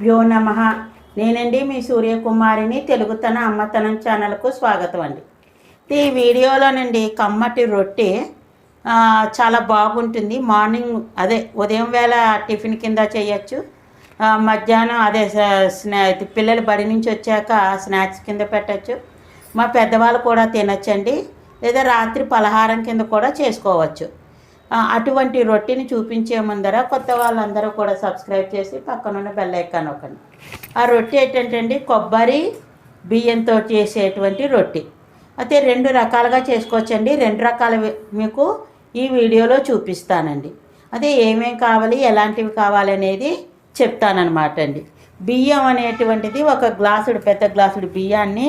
గురుభ్యో నమ. నేనండి మీ సూర్యకుమారిని తెలుగుతన అమ్మతనం ఛానల్కు స్వాగతం అండి. ఈ వీడియోలోనండి కమ్మటి రొట్టె చాలా బాగుంటుంది. మార్నింగ్ అదే ఉదయం వేళ టిఫిన్ కింద చేయొచ్చు. మధ్యాహ్నం అదే స్నా పిల్లలు బడి నుంచి వచ్చాక స్నాక్స్ కింద పెట్టచ్చు. మా పెద్దవాళ్ళు కూడా తినచ్చండి. లేదా రాత్రి పలహారం కింద కూడా చేసుకోవచ్చు. అటువంటి రొట్టెని చూపించే ముందర కొత్త వాళ్ళందరూ కూడా సబ్స్క్రైబ్ చేసి పక్కనున్న బెల్ ఐకాన్ ఒకటి ఆ రొట్టె ఏంటంటే అండి కొబ్బరి బియ్యంతో చేసేటువంటి రొట్టె. అయితే రెండు రకాలుగా చేసుకోవచ్చండి. రెండు రకాల మీకు ఈ వీడియోలో చూపిస్తానండి. అదే ఏమేం కావాలి ఎలాంటివి కావాలి అనేది చెప్తానన్నమాట అండి బియ్యం అనేటువంటిది ఒక గ్లాసుడు పెద్ద గ్లాసుడు బియ్యాన్ని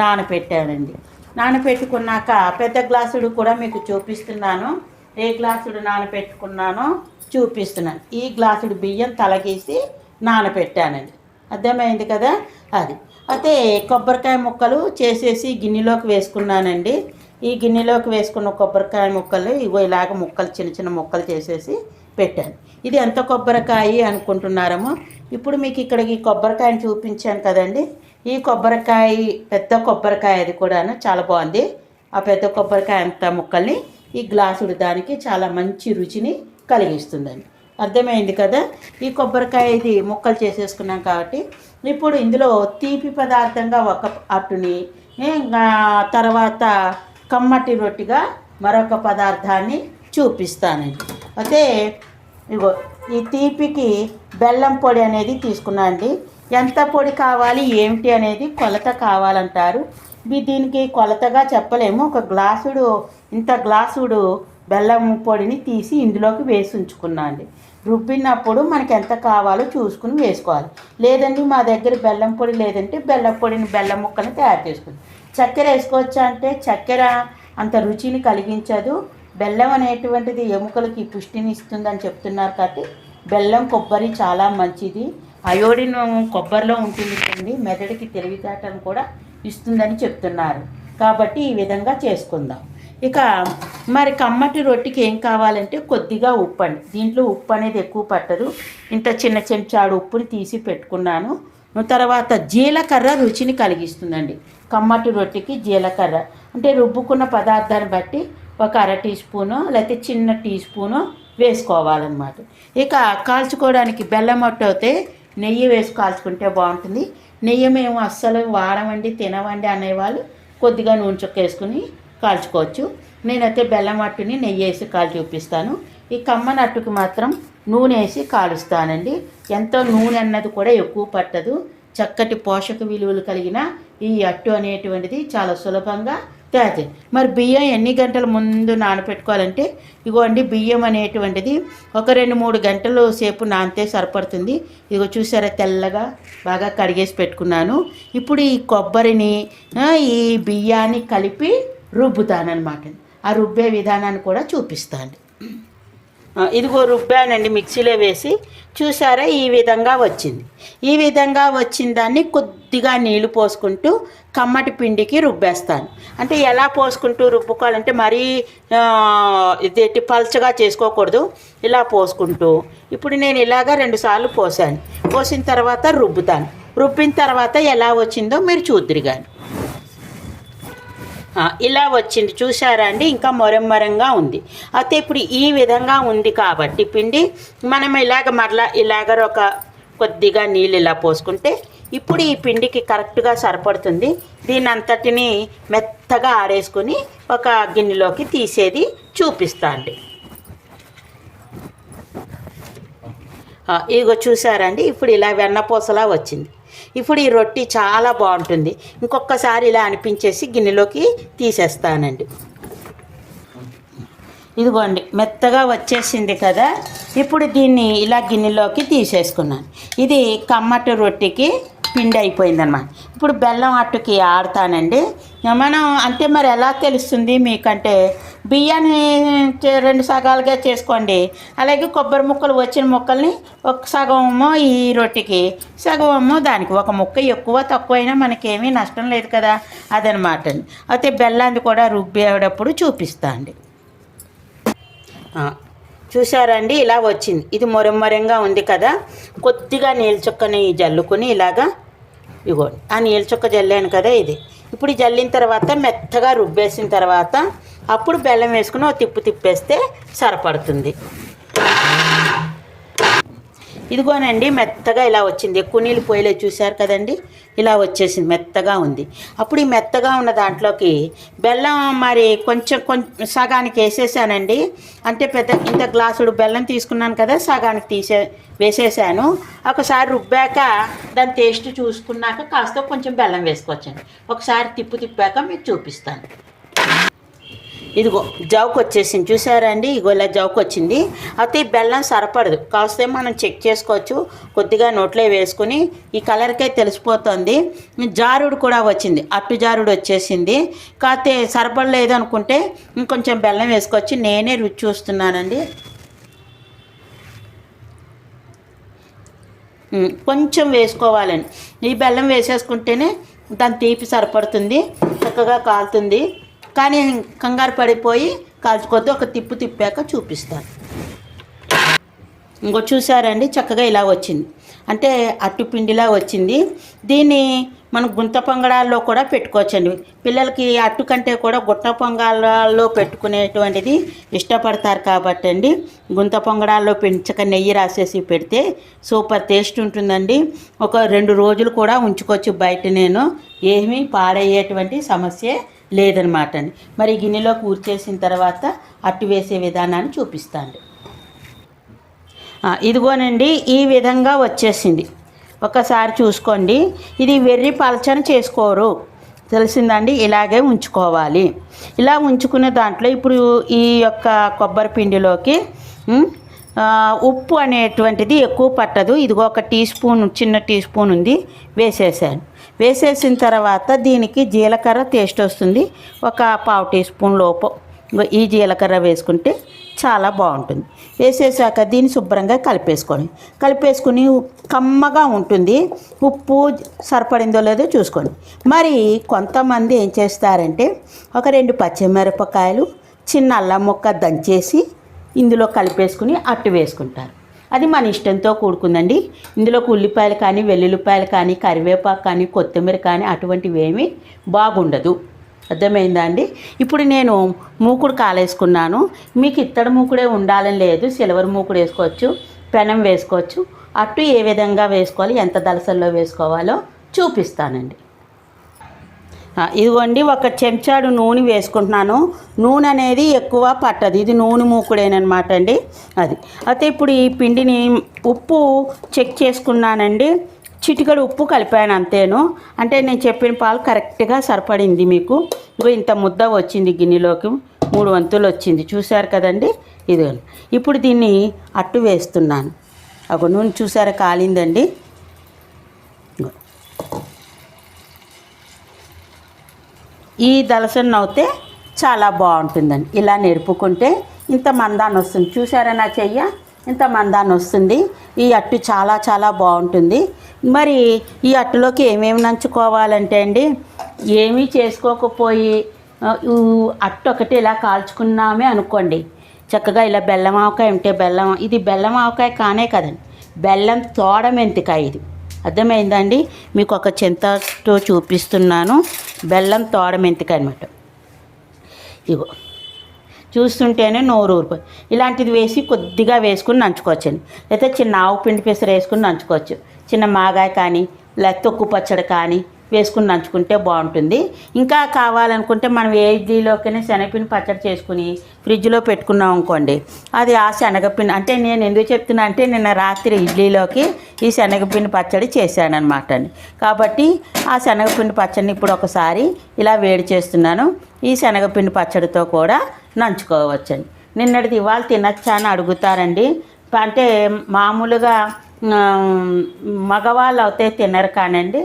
నానపెట్టానండి. నానపెట్టుకున్నాక పెద్ద గ్లాసుడు కూడా మీకు చూపిస్తున్నాను. ఏ గ్లాసుడు నానపెట్టుకున్నానో చూపిస్తున్నాను. ఈ గ్లాసుడు బియ్యం తలగేసి నానపెట్టానండి. అర్థమైంది కదా? అది. అయితే కొబ్బరికాయ ముక్కలు చేసేసి గిన్నెలోకి వేసుకున్నానండి. ఈ గిన్నెలోకి వేసుకున్న కొబ్బరికాయ ముక్కలు ఇగో ఇలాగ ముక్కలు చిన్న చిన్న ముక్కలు చేసేసి పెట్టాను. ఇది ఎంత కొబ్బరికాయ అనుకుంటున్నారేమో? ఇప్పుడు మీకు ఇక్కడ ఈ కొబ్బరికాయని చూపించాను కదండి. ఈ కొబ్బరికాయ పెద్ద కొబ్బరికాయ అది కూడాను చాలా బాగుంది. ఆ పెద్ద కొబ్బరికాయ అంత ముక్కల్ని ఈ గ్లాసుడు దానికి చాలా మంచి రుచిని కలిగిస్తుందండి. అర్థమైంది కదా? ఈ కొబ్బరికాయ ఇది ముక్కలు చేసేసుకున్నాం కాబట్టి ఇప్పుడు ఇందులో తీపి పదార్థంగా ఒక అట్టుని తర్వాత కమ్మటి రొట్టిగా మరొక పదార్థాన్ని చూపిస్తానండి. అయితే ఇగో ఈ తీపికి బెల్లం పొడి అనేది తీసుకున్నాను అండి. ఎంత పొడి కావాలి ఏమిటి అనేది కొలత కావాలంటారు. దీనికి కొలతగా చెప్పలేము. ఒక గ్లాసుడు ఇంత గ్లాసుడు బెల్లం పొడిని తీసి ఇందులోకి వేసి ఉంచుకున్నాండి. రుబ్బినప్పుడు మనకి ఎంత కావాలో చూసుకుని వేసుకోవాలి. లేదండి మా దగ్గర బెల్లం పొడి లేదంటే బెల్లం పొడిని బెల్లం ముక్కని తయారు చేసుకుంది. చక్కెర వేసుకోవచ్చా అంటే చక్కెర అంత రుచిని కలిగించదు. బెల్లం అనేటువంటిది ఎముకలకి పుష్టిని ఇస్తుందని చెప్తున్నారు కాబట్టి బెల్లం కొబ్బరి చాలా మంచిది. అయోడిన్ కొబ్బరిలో ఉంటుంది మెదడుకి తెలివితేటను కూడా ఇస్తుందని చెప్తున్నారు. కాబట్టి ఈ విధంగా చేసుకుందాం. ఇక మరి కమ్మటి రొట్టెకి ఏం కావాలంటే కొద్దిగా ఉప్పు అండి దీంట్లో ఉప్పు అనేది ఎక్కువ పట్టదు. ఇంత చిన్న చెంచాడు ఉప్పుని తీసి పెట్టుకున్నాను. తర్వాత జీలకర్ర రుచిని కలిగిస్తుందండి. కమ్మటి రొట్టెకి జీలకర్ర. అంటే రుబ్బుకున్న పదార్థాన్ని బట్టి ఒక అర టీ స్పూను లేకపోతే చిన్న టీ స్పూను వేసుకోవాలన్నమాట. ఇక కాల్చుకోవడానికి బెల్లం మట్టు అయితే నెయ్యి వేసి కాల్చుకుంటే బాగుంటుంది. నెయ్యి మేము అస్సలు వాడమండి తినవండి అనేవాళ్ళు కొద్దిగా నూనె చుక్క వేసుకుని కాల్చుకోవచ్చు. నేనైతే బెల్లం అట్టుని నెయ్యి వేసి కాల్చి చూపిస్తాను ఈ కమ్మన అట్టుకు మాత్రం నూనె వేసి కాలుస్తానండి. ఎంతో నూనె అన్నది కూడా ఎక్కువ పట్టదు. చక్కటి పోషక విలువలు కలిగిన ఈ అట్టు అనేటువంటిది చాలా సులభంగా తయారు మరి బియ్యం ఎన్ని గంటల ముందు నానపెట్టుకోవాలంటే ఇగోండి బియ్యం అనేటువంటిది ఒక రెండు మూడు గంటలు సేపు నానితే సరిపడుతుంది. ఇగో చూసారా తెల్లగా బాగా కడిగేసి పెట్టుకున్నాను. ఇప్పుడు ఈ కొబ్బరిని ఈ బియ్యాన్ని కలిపి రుబ్బుతానమాట ఆ రుబ్బే విధానాన్ని కూడా చూపిస్తాను ఇదిగో రుబ్బానండి మిక్సీలో వేసి చూసారా ఈ విధంగా వచ్చింది. ఈ విధంగా వచ్చిన దాన్ని కొద్దిగా నీళ్ళు పోసుకుంటూ కమ్మటి పిండికి రుబ్బేస్తాను. అంటే ఎలా పోసుకుంటూ రుబ్బుకోవాలంటే మరీ ఇది పల్చగా చేసుకోకూడదు. ఇలా పోసుకుంటూ ఇప్పుడు నేను ఇలాగా రెండుసార్లు పోసాను. పోసిన తర్వాత రుబ్బుతాను. రుబ్బిన తర్వాత ఎలా వచ్చిందో మీరు చూద్దరు కానీ ఇలా వచ్చింది. చూసారా అండి? ఇంకా మొరమ్మరంగా ఉంది. అయితే ఇప్పుడు ఈ విధంగా ఉంది కాబట్టి పిండి మనం ఇలాగ మరలా ఇలాగ ఒక కొద్దిగా నీళ్ళు ఇలా పోసుకుంటే ఇప్పుడు ఈ పిండికి కరెక్ట్గా సరిపడుతుంది. దీని అంతటిని మెత్తగా ఆడేసుకొని ఒక గిన్నెలోకి తీసేది చూపిస్తా అండి. ఇదిగో చూసారండి ఇప్పుడు ఇలా వెన్నపూసలా వచ్చింది. ఇప్పుడు ఈ రొట్టి చాలా బాగుంటుంది. ఇంకొకసారి ఇలా అనిపించేసి గిన్నెలోకి తీసేస్తానండి. ఇదిగోండి మెత్తగా వచ్చేసింది కదా. ఇప్పుడు దీన్ని ఇలా గిన్నెలోకి తీసేసుకున్నాను. ఇది కమ్మటి రొట్టెకి పిండి అయిపోయిందన్నమాట. ఇప్పుడు బెల్లం అట్టుకి ఆడతానండి. మనం అంటే మరి ఎలా తెలుస్తుంది మీకంటే బియ్యాన్ని చే- రెండు సగాలుగా చేసుకోండి. అలాగే కొబ్బరి ముక్కలు వచ్చిన ముక్కల్ని ఒక సగం ఈ రొట్టెకి సగం దానికి. ఒక ముక్క ఎక్కువ తక్కువైనా మనకేమీ నష్టం లేదు కదా అదనమాట అండి. అయితే బెల్లాన్ని కూడా రుబ్బేటప్పుడు చూపిస్తా అండి. చూసారండి ఇలా వచ్చింది. ఇది మొరమ్మరంగా ఉంది కదా. కొద్దిగా నీళ్ళ చుక్కని జల్లుకొని ఇలాగా ఇగో ఆ నీల్చుక్క జల్లాను కదా ఇది. ఇప్పుడు జల్లిన తర్వాత మెత్తగా రుబ్బేసిన తర్వాత అప్పుడు బెల్లం వేసుకుని ఒక తిప్పు తిప్పేస్తే సరిపడుతుంది. ఇదిగోనండి మెత్తగా ఇలా వచ్చింది. ఎక్కువ నీళ్ళు పోయలే చూశారు కదండి? ఇలా వచ్చేసింది మెత్తగా ఉంది. అప్పుడు ఈ మెత్తగా ఉన్న దాంట్లోకి బెల్లం మరి కొంచెం కొంచెం సగానికి వేసేసానండి. అంటే పెద్ద ఇంత గ్లాసుడు బెల్లం తీసుకున్నాను కదా సగానికి తీసే వేసేసాను. ఒకసారి రుబ్బాక దాని టేస్ట్ చూసుకున్నాక కాస్త కొంచెం బెల్లం వేసుకోవచ్చండి. ఒకసారి తిప్పు తిప్పాక మీకు చూపిస్తాను. ఇదిగో జౌకు వచ్చేసింది. చూసారా అండి ఇగో ఇలా జౌకు వచ్చింది. అయితే ఈ బెల్లం సరిపడదు. కాస్తే మనం చెక్ చేసుకోవచ్చు. కొద్దిగా నోట్లో వేసుకుని ఈ కలర్కే తెలిసిపోతుంది. జారుడు కూడా వచ్చింది. అట్టు జారుడు వచ్చేసింది. కాకపోతే సరిపడలేదు అనుకుంటే ఇంకొంచెం బెల్లం వేసుకోవచ్చు. నేనే రుచి చూస్తున్నానండి. కొంచెం వేసుకోవాలండి. ఈ బెల్లం వేసేసుకుంటేనే దాని తీపి సరిపడుతుంది. చక్కగా కాలుతుంది. కానీ కంగారు పడిపోయి కాల్చుకొద్ది ఒక తిప్పు తిప్పాక చూపిస్తాను. ఇంకో చూసారండి చక్కగా ఇలా వచ్చింది. అంటే అట్టు పిండిలా వచ్చింది. దీన్ని మనం గుంత పొంగడాల్లో కూడా పెట్టుకోవచ్చండి. పిల్లలకి అట్టు కంటే కూడా గుట్ట పొంగడాల్లో పెట్టుకునేటువంటిది ఇష్టపడతారు కాబట్టి అండి గుంత పొంగడాల్లో పెంచక నెయ్యి రాసేసి పెడితే సూపర్ టేస్ట్ ఉంటుందండి. ఒక రెండు రోజులు కూడా ఉంచుకోవచ్చు బయట నేను. ఏమీ పాడయ్యేటువంటి సమస్య లేదనమాట అండి. మరి గిన్నెలో కూర్చేసిన తర్వాత అట్టు వేసే విధానాన్ని చూపిస్తాను ఇదిగోనండి ఈ విధంగా వచ్చేసింది. ఒకసారి చూసుకోండి. ఇది వెర్రి పలచన చేసుకోరు. తెలిసిందండి? ఇలాగే ఉంచుకోవాలి. ఇలా ఉంచుకునే దాంట్లో ఇప్పుడు ఈ యొక్క కొబ్బరి పిండిలోకి ఉప్పు అనేటువంటిది ఎక్కువ పట్టదు. ఇదిగో ఒక టీ స్పూన్ చిన్న టీ స్పూన్ ఉంది వేసేసాను. వేసేసిన తర్వాత దీనికి జీలకర్ర టేస్ట్ వస్తుంది. ఒక పావు టీ స్పూన్ లోపు ఈ జీలకర్ర వేసుకుంటే చాలా బాగుంటుంది. వేసేసాక దీన్ని శుభ్రంగా కలిపేసుకోండి. కలిపేసుకుని కమ్మగా ఉంటుంది. ఉప్పు సరిపడిందో లేదో చూసుకోండి. మరి కొంతమంది ఏం చేస్తారంటే ఒక రెండు పచ్చిమిరపకాయలు చిన్న అల్లం ముక్క దంచేసి ఇందులో కలిపేసుకుని అట్టు వేసుకుంటారు. అది మన ఇష్టంతో కూడుకుందండి. ఇందులోకి ఉల్లిపాయలు కానీ వెల్లుల్లిపాయలు కానీ కరివేపాకు కానీ కొత్తిమీర కానీ అటువంటివి ఏమీ బాగుండదు. అర్థమైందా అండి? ఇప్పుడు నేను మూకుడు కాలేసుకున్నాను. మీకు ఇత్తడి మూకుడే ఉండాలని లేదు. సిల్వర్ మూకుడు వేసుకోవచ్చు పెనం వేసుకోవచ్చు. అట్టు ఏ విధంగా వేసుకోవాలి ఎంత దళసల్లో వేసుకోవాలో చూపిస్తానండి. ఇదిగోండి ఒక చెంచాడు నూనె వేసుకుంటున్నాను. నూనె అనేది ఎక్కువ పట్టదు. ఇది నూనె మూకుడేనమాట అండి. అది. అయితే ఇప్పుడు ఈ పిండిని ఉప్పు చెక్ చేసుకున్నానండి. చిటికడు ఉప్పు కలిపాను అంతేను. అంటే నేను చెప్పిన పాలు కరెక్ట్గా సరిపడింది మీకు. ఇగో ఇంత ముద్ద వచ్చింది గిన్నెలోకి. మూడు వంతులు వచ్చింది. చూశారు కదండి? ఇది ఇప్పుడు దీన్ని అట్టు వేస్తున్నాను. ఒక నూనె చూసారా కాలిందండి? ఈ దలసన్న అవుతే చాలా బాగుంటుందండి ఇలా నెరుపుకుంటే ఇంత మందాన్ని వస్తుంది. చూసారా నా చెయ్య? ఇంత మందాన్ని వస్తుంది. ఈ అట్టు చాలా చాలా బాగుంటుంది. మరి ఈ అట్టులోకి ఏమేమి నంచుకోవాలంటే అండి ఏమీ చేసుకోకపోయి అట్టు ఒకటి ఇలా కాల్చుకున్నామే అనుకోండి. చక్కగా ఇలా బెల్లం ఆవకాయ ఉంటే బెల్లం ఇది బెల్లం ఆవకాయ కానే కదండి. బెల్లం తోడ మెంతికాయ ఇది. అర్థమైందండి? మీకు ఒక చింతతో చూపిస్తున్నాను. బెల్లం తోడ మెంతిక అనమాట ఇగో. చూస్తుంటేనే నోరు ఊరిపోయి ఇలాంటిది వేసి కొద్దిగా వేసుకుని నంచుకోవచ్చండి. లేకపోతే చిన్న ఆవు పిండి పెసరు వేసుకుని నంచుకోవచ్చు. చిన్న మాగాయ కానీ లేకపోతే తొక్కు పచ్చడి కానీ వేసుకుని నంచుకుంటే బాగుంటుంది. ఇంకా కావాలనుకుంటే మనం ఏ ఇడ్లీలోకైనా శనగపిండి పచ్చడి చేసుకుని ఫ్రిడ్జ్లో పెట్టుకున్నాం అనుకోండి అది ఆ శనగపిండి అంటే నేను ఎందుకు చెప్తున్నా అంటే నిన్న రాత్రి ఇడ్లీలోకి ఈ శనగపిండి పచ్చడి చేశానమాట అండి. కాబట్టి ఆ శనగపిండి పచ్చడిని ఇప్పుడు ఒకసారి ఇలా వేడి చేస్తున్నాను. ఈ శనగపిండి పచ్చడితో కూడా నంచుకోవచ్చండి. నిన్నటిది ఇవాళ తినచ్చా అని అడుగుతారండి. అంటే మామూలుగా మగవాళ్ళు అయితే తినరు కానండి.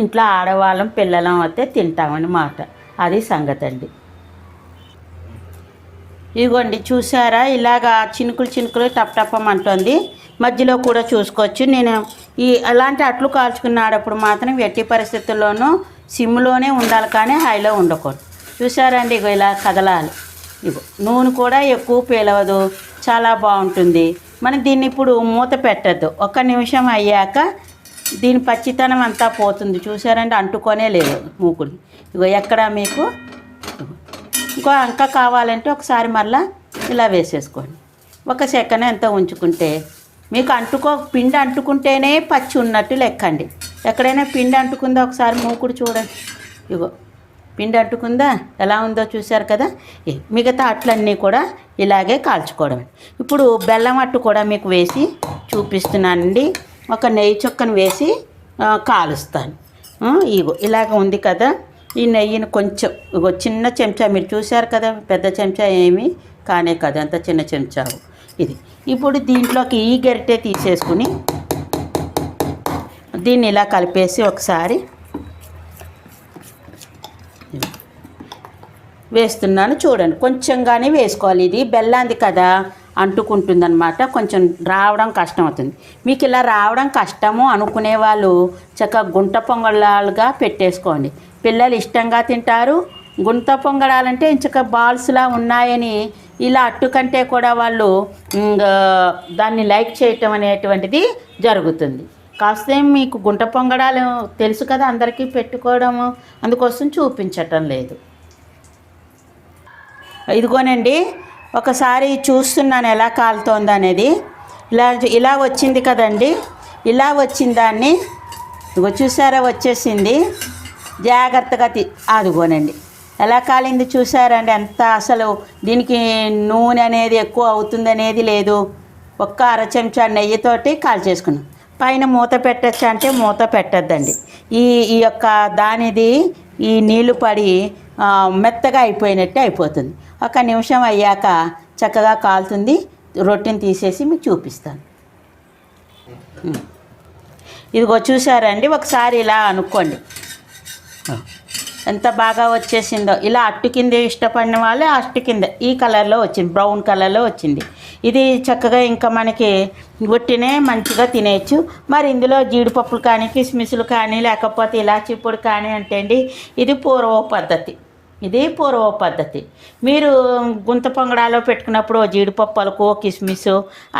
ఇంట్లో ఆడవాళ్ళం పిల్లలం అయితే తింటామన్నమాట అది సంగతి అండి ఇదిగోండి చూసారా ఇలాగా చినుకులు చినుకులు టప్ టప్పమంటుంది మధ్యలో కూడా చూసుకోవచ్చు. నేను ఈ అలాంటి అట్లు కాల్చుకున్నాడప్పుడు మాత్రం ఎట్టి పరిస్థితుల్లోనూ సిమ్లోనే ఉండాలి కానీ హైలో ఉండకూడదు. చూసారండి ఇగో ఇలా కదలాలి. ఇగో నూనె కూడా ఎక్కువ పేలవదు. చాలా బాగుంటుంది. మనం దీన్ని ఇప్పుడు మూత పెట్టద్దు. ఒక నిమిషం అయ్యాక దీని పచ్చితనం అంతా పోతుంది. చూసారంటే అంటుకోనే లేదు మూకుడు. ఇగో ఎక్కడ మీకు? ఇంకో ఇంకా కావాలంటే ఒకసారి మళ్ళా ఇలా వేసేసుకోండి. ఒక సెకండ్ ఎంత ఉంచుకుంటే? మీకు అంటుకో పిండి అంటుకుంటేనే పచ్చి ఉన్నట్టు లెక్కండి. ఎక్కడైనా పిండి అంటుకుందా? ఒకసారి మూకుడు చూడండి. ఇగో పిండి అంటుకుందా? ఎలా ఉందో చూశారు కదా? ఏ, మిగతా అట్లన్నీ కూడా ఇలాగే కాల్చుకోవడం ఇప్పుడు బెల్లం అట్టు కూడా మీకు వేసి చూపిస్తున్నానండి. ఒక నెయ్యి చుక్కను వేసి కాలుస్తాను. ఇగో ఇలాగ ఉంది కదా. ఈ నెయ్యిని కొంచెం ఇగో చిన్న చెంచా మీరు చూశారు కదా పెద్ద చెంచా ఏమి కానే కదా అంత చిన్న చెంచా ఇది. ఇప్పుడు దీంట్లోకి ఈ గరిటె తీసేసుకుని దీన్ని ఇలా కలిపేసి ఒకసారి వేస్తున్నాను చూడండి. కొంచెంగానే వేసుకోవాలి. ఇది బెల్లాంది కదా. అంటుకుంటుందన్నమాట. కొంచెం రావడం కష్టం అవుతుంది మీకు ఇలా రావడం కష్టము అనుకునే వాళ్ళు చక్కగా గుంట పొంగళాలుగా పెట్టేసుకోండి. పిల్లలు ఇష్టంగా తింటారు. గుంట పొంగడాలంటే ఇంచక బాల్స్లా ఉన్నాయని ఇలా అట్టు కంటే కూడా వాళ్ళు దాన్ని లైక్ చేయటం అనేటువంటిది జరుగుతుంది. కాస్త మీకు గుంట పొంగడాలు తెలుసు కదా అందరికీ పెట్టుకోవడము. అందుకోసం చూపించటం లేదు. ఇదిగోనండి ఒకసారి చూస్తున్నాను ఎలా కాలుతోంది అనేది ఇలా ఇలా వచ్చింది కదండి. ఇలా వచ్చిన దాన్ని ఇదిగో చూసారా వచ్చేసింది. జాగ్రత్తగా తీ ఎలా కాలింది చూసారండి? ఎంత అసలు దీనికి నూనె అనేది ఎక్కువ అవుతుంది అనేది లేదు. ఒక్క అర చెంచా నెయ్యితోటి కాల్ చేసుకున్నాం. పైన మూత పెట్టచ్చా అంటే మూత పెట్టద్దండి. ఈ ఈ యొక్క దానిది ఈ నీళ్ళు పడి మెత్తగా అయిపోయినట్టే అయిపోతుంది. ఒక నిమిషం అయ్యాక చక్కగా కాలుతుంది. రొట్టెని తీసేసి మీకు చూపిస్తాను. ఇదిగో చూసారండి ఒకసారి ఇలా అనుకోండి. ఎంత బాగా వచ్చేసిందో. ఇలా అట్టు కింద ఇష్టపడిన వాళ్ళు అట్టు కింద. ఈ కలర్లో వచ్చింది. బ్రౌన్ కలర్లో వచ్చింది. ఇది చక్కగా ఇంకా మనకి ఒట్టినే మంచిగా తినేయచ్చు. మరి ఇందులో జీడిపప్పులు కానీ కిస్మిస్లు కానీ లేకపోతే ఇలాచీ పొడి కానీ అంటే అండి ఇది పూర్వ పద్ధతి. ఇది పూర్వ పద్ధతి. మీరు గుంత పొంగడాలో పెట్టుకున్నప్పుడు ఓ జీడిపప్పు కిస్మిస్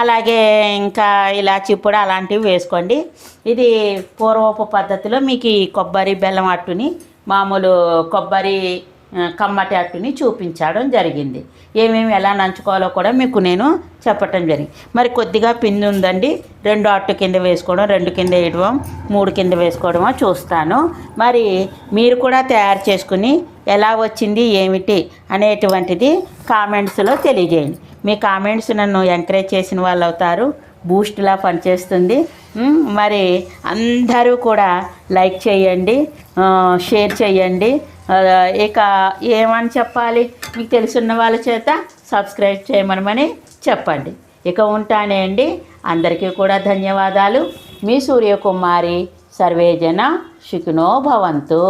అలాగే ఇంకా ఇలా పొడి అలాంటివి వేసుకోండి. ఇది పూర్వపు పద్ధతిలో మీకు ఈ కొబ్బరి బెల్లం అట్టుని మామూలు కొబ్బరి కమ్మటి అట్టుని చూపించడం జరిగింది. ఏమేమి ఎలా నంచుకోవాలో కూడా మీకు నేను చెప్పటం జరిగింది. మరి కొద్దిగా పిండి ఉందండి. రెండు అట్టు కింద వేసుకోవడం రెండు కింద వేయడం మూడు కింద వేసుకోవడమో చూస్తాను. మరి మీరు కూడా తయారు చేసుకుని ఎలా వచ్చింది ఏమిటి అనేటువంటిది కామెంట్స్లో తెలియజేయండి. మీ కామెంట్స్ నన్ను ఎంకరేజ్ చేసిన వాళ్ళు అవుతారు. బూస్ట్లా పనిచేస్తుంది. మరి అందరూ కూడా లైక్ చేయండి షేర్ చేయండి. ఇక ఏమని చెప్పాలి? మీకు తెలుసున్న వాళ్ళ చేత సబ్స్క్రైబ్ చేయమనమని చెప్పండి. ఇక ఉంటానే అండి. అందరికీ కూడా ధన్యవాదాలు. మీ సూర్యకుమారి సర్వేజన శుకునో భవంతు.